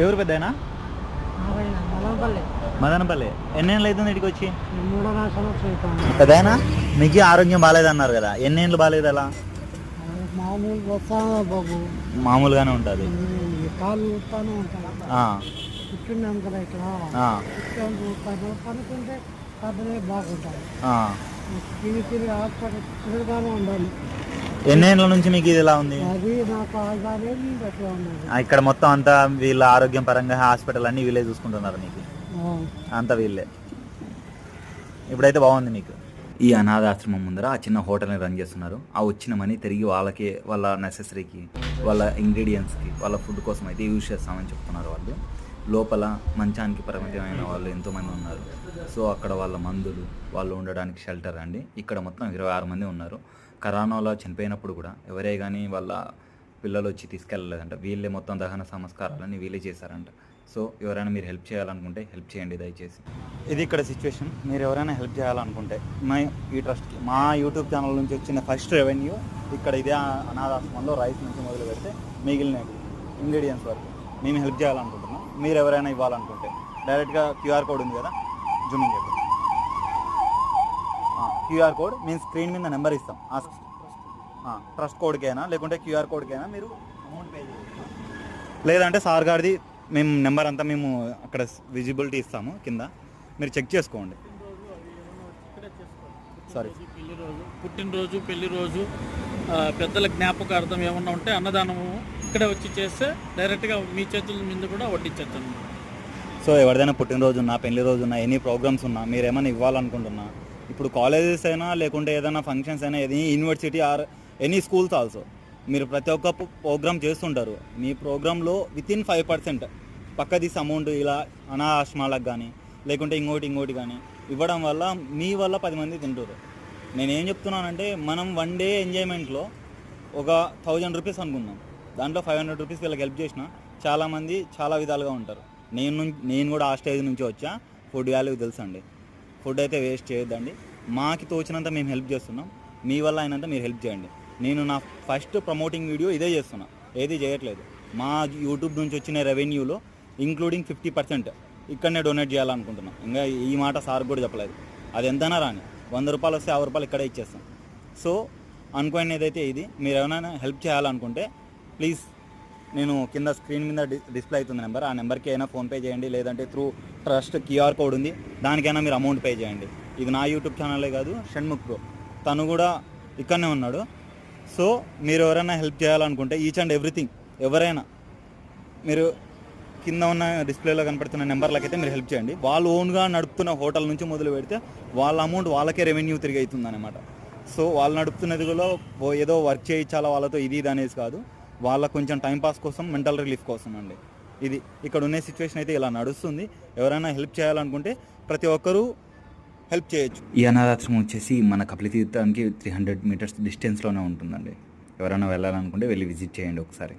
ఎవరు మలంపల్లి మదనపల్లి. ఎన్నేళ్ళు అవుతుంది ఇక్కడికి వచ్చి? పెద్దయినా? మీకు ఆరోగ్యం బాగాలేదన్నారు కదా ఎన్నేళ్ళు బాగాలేదు అలా? మామూలుగానే ఉంటుంది. కూర్చున్నాం కదా ఇక్కడ. పనుకుంటే కథలే ఎన్నేళ్ళ నుంచి మీకు ఇది ఇలా ఉంది? ఇక్కడ మొత్తం అంతా వీళ్ళ ఆరోగ్యం పరంగా హాస్పిటల్ అన్ని వీళ్ళే చూసుకుంటున్నారు మీకు. అంతా వీళ్ళే. ఇప్పుడైతే బాగుంది మీకు? ఈ అనాథాశ్రమం ముందర ఆ చిన్న హోటల్ని రన్ చేస్తున్నారు. ఆ వచ్చిన మనీ తిరిగి వాళ్ళకి వాళ్ళ నెసెసరీకి వాళ్ళ ఇంగ్రీడియంట్స్కి వాళ్ళ ఫుడ్ కోసం అయితే యూజ్ చేస్తామని చెప్తున్నారు వాళ్ళు. లోపల మంచానికి పరిమితమైన వాళ్ళు ఎంతోమంది ఉన్నారు. సో అక్కడ వాళ్ళ మందులు వాళ్ళు ఉండడానికి షెల్టర్ అండి. ఇక్కడ మొత్తం ఇరవై ఆరు మంది ఉన్నారు. కరోనాలో చనిపోయినప్పుడు కూడా ఎవరే కానీ వాళ్ళ పిల్లలు వచ్చి తీసుకెళ్ళలేదంట. వీళ్ళే మొత్తం దహన సంస్కారాలని వీళ్ళే చేశారంట. సో ఎవరైనా మీరు హెల్ప్ చేయాలనుకుంటే హెల్ప్ చేయండి దయచేసి. ఇది ఇక్కడ సిచ్యువేషన్ మీరు ఎవరైనా హెల్ప్ చేయాలనుకుంటే మా ఈ ట్రస్ట్కి మా యూట్యూబ్ ఛానల్ నుంచి వచ్చిన ఫస్ట్ రెవెన్యూ ఇక్కడ ఇదే అనాథాశ్రమంలో రైస్ నుంచి మొదలు పెడితే మిగిలిన ఇంగ్రీడియంట్స్ వరకు. మేము హెల్ప్ చేయాలనుకుంటున్నాం. మీరు ఎవరైనా ఇవ్వాలనుకుంటే. డైరెక్ట్గా క్యూఆర్ కోడ్ ఉంది కదా జూమింగ్ చెప్పండి క్యూఆర్ కోడ్ మేము స్క్రీన్ మీద నెంబర్ ఇస్తాం. ఆ ట్రస్ట్ కోడ్కైనా లేకుంటే క్యూఆర్ కోడ్కైనా మీరు అమౌంట్ పే చేయాలి లేదంటే సార్ గారిది మేము నెంబర్ అంతా మేము అక్కడ విజిబిలిటీ ఇస్తాము కింద. మీరు చెక్ చేసుకోండి. సారీ. పుట్టినరోజు పెళ్ళిరోజు పెద్దల జ్ఞాపకార్థం ఏమన్నా ఉంటే అన్నదానము ఇక్కడే వచ్చి చేస్తే డైరెక్ట్గా మీ చేతుల మీద కూడా వడ్డించచ్చు అన్నమాట సో ఎవరిదైనా పుట్టినరోజు ఉన్నా పెళ్ళి రోజు ఉన్నా ఎనీ ప్రోగ్రామ్స్ ఉన్నా మీరు ఏమైనా ఇవ్వాలనుకుంటున్నా ఇప్పుడు కాలేజెస్ అయినా లేకుంటే ఏదైనా ఫంక్షన్స్ అయినా any university or any schools also మీరు ప్రతి ఒక్క ప్రోగ్రామ్ చేస్తుంటారు. మీ ప్రోగ్రాంలో విత్ ఇన్ ఫైవ్ పర్సెంట్ పక్క తీసి అమౌంట్ ఇలా అనాశ్రమాలకు కానీ లేకుంటే ఇంకోటి ఇంకోటి కానీ ఇవ్వడం వల్ల మీ వల్ల పది మంది తింటారు నేనేం చెప్తున్నానంటే మనం వన్ డే ఎంజాయ్మెంట్లో ఒక థౌజండ్ రూపీస్ అనుకుందాం. దాంట్లో ఫైవ్ హండ్రెడ్ రూపీస్ వీళ్ళకి హెల్ప్ చేసిన చాలామంది చాలా విధాలుగా ఉంటారు. నేను నేను కూడా ఆ స్టేజ్ నుంచి వచ్చా. ఫుడ్ వాల్యూ తెలుసండి. ఫుడ్ అయితే వేస్ట్ చేయొద్దండి. మాకి తోచినంత మేము హెల్ప్ చేస్తున్నాం. మీ వల్ల అయినంత మీరు హెల్ప్ చేయండి. నేను నా ఫస్ట్ ప్రమోటింగ్ వీడియో ఇదే చేస్తున్నా. ఏది చేయట్లేదు. మా యూట్యూబ్ నుంచి వచ్చిన రెవెన్యూలో ఇంక్లూడింగ్ ఫిఫ్టీ పర్సెంట్ ఇక్కడనే డొనేట్ చేయాలనుకుంటున్నాం. ఇంకా ఈ మాట సార్ కూడా చెప్పలేదు. అది ఎంతైనా రాని. వంద రూపాయలు వస్తే యాభై రూపాయలు ఇక్కడే ఇచ్చేస్తాం. సో అనుకోని ఏదైతే ఇది మీరు ఎవరైనా హెల్ప్ చేయాలనుకుంటే ప్లీజ్ నేను కింద స్క్రీన్ మీద డిస్ప్లే అవుతుంది నెంబర్. ఆ నెంబర్కి అయినా ఫోన్పే చేయండి లేదంటే త్రూ ట్రస్ట్ క్యూఆర్ కోడ్ ఉంది. దానికైనా మీరు అమౌంట్ పే చేయండి. ఇది నా యూట్యూబ్ ఛానలే కాదు షణ్ముఖ్ బ్రో. తను కూడా ఇక్కడనే ఉన్నాడు. సో మీరు ఎవరైనా హెల్ప్ చేయాలనుకుంటే ఈచ్ అండ్ ఎవ్రీథింగ్ ఎవరైనా మీరు కింద ఉన్న డిస్ప్లేలో కనపడుతున్న నెంబర్లకైతే అయితే మీరు హెల్ప్ చేయండి. వాళ్ళు ఓన్గా నడుపుతున్న హోటల్ నుంచి మొదలు పెడితే వాళ్ళ అమౌంట్ వాళ్ళకే రెవెన్యూ తిరిగి అవుతుంది అనమాట సో వాళ్ళు నడుపుతున్నది కూడా ఏదో వర్క్ చేయించాలా వాళ్ళతో ఇది ఇది అనేసి కాదు. వాళ్ళ కొంచెం టైంపాస్ కోసం మెంటల్ రిలీఫ్ కోసం అండి. ఇది ఇక్కడ ఉన్న సిచ్యువేషన్ అయితే ఇలా నడుస్తుంది. ఎవరైనా హెల్ప్ చేయాలనుకుంటే ప్రతి ఒక్కరూ హెల్ప్ చేయొచ్చు. ఈ అనాథాశ్రమం వచ్చేసి మన కపిలి తీర్థానికి త్రీ హండ్రెడ్ మీటర్స్ డిస్టెన్స్లోనే ఉంటుందండి. ఎవరైనా వెళ్ళాలనుకుంటే వెళ్ళి విజిట్ చేయండి ఒకసారి.